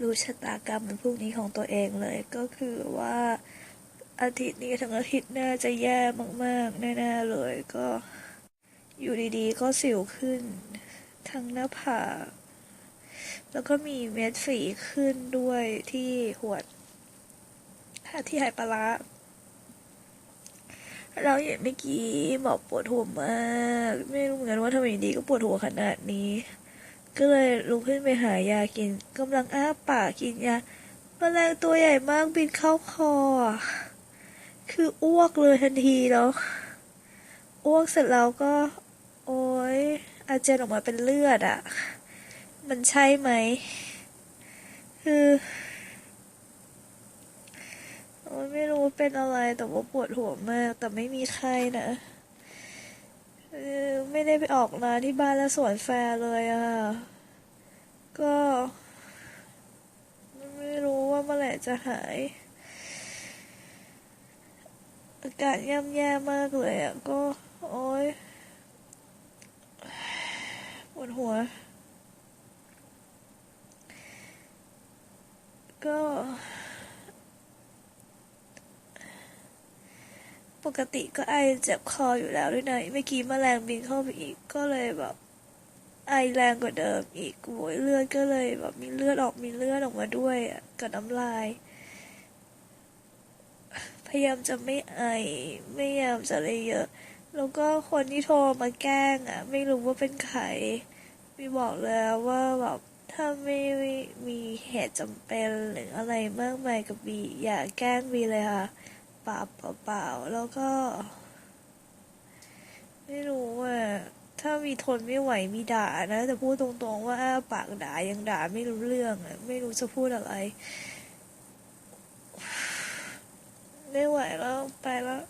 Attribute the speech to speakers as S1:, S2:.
S1: รู้ชะตากรรมในพรุ่งนี้ของตัวเองเลย ก็คือว่าอาทิตย์นี้ทั้งอาทิตย์หน่าจะแย่มากๆ แน่ๆเลยก็อยู่ดีๆ ก็สิวขึ้น ทั้งหน้าผากแล้วก็มีเม็ดฝีขึ้นด้วยที่หัวที่หายปลาเราเห็นเมื่อกี้บอกปวดหัวมาก ไม่รู้เหมือนกันว่าทำไมดีก็ปวดหัวขนาดนี้ ก็เลยลุกขึ้นไปหายากินกำลังอ้าปากกินยาแมลงตัวใหญ่มากบินเข้าคอ คืออ้วกเลยทันทีแล้ว อ้วกเสร็จแล้วก็ โอ๊ยอาเจียนออกมาเป็นเลือดอะ่ะ มันใช่ไหม คือโอ๊ยไม่รู้เป็นอะไรแต่ว่าปวดหัวมาก แต่ไม่มีไข้นะ ไม่ได้ไปออกนาที่บ้านและสวนแฟร์เลยอะ่ะ ก็ ไม่รู้ว่าเมื่อไหร่จะหาย อากาศย่ำแย่มากเลยอะ ก็ โอ๊ยปวดหัว ก็ ปกติก็ไอเจ็บคออยู่แล้วด้วยนะเมื่อกี้แมลงบินเข้าไปอีกก็เลยแบบไอแรงกว่าเดิมอีกโวยเลือดก็เลยแบบมีเลือดออกมีเลือดออกมาด้วยกับน้ำลาย พยายามจะไม่ไอไม่พยายามจะอะไรเยอะ แล้วก็คนที่โทรมาแกล้งอะ ไม่รู้ว่าเป็นใครมีบอกแล้วว่าแบบถ้าไม่มีเหตุจำเป็นหรืออะไรมากมายกับบีอย่าแกล้งบีเลยค่ะ ปล่าเปล่าๆแล้วก็ ไม่รู้ว่าถ้ามีทนไม่ไหวมีด่านะแต่พูดตรงๆว่าอ้าปากด่ายังด่าไม่รู้เรื่องอะไม่รู้จะพูดอะไร ไม่ไหวแล้วไปแล้ว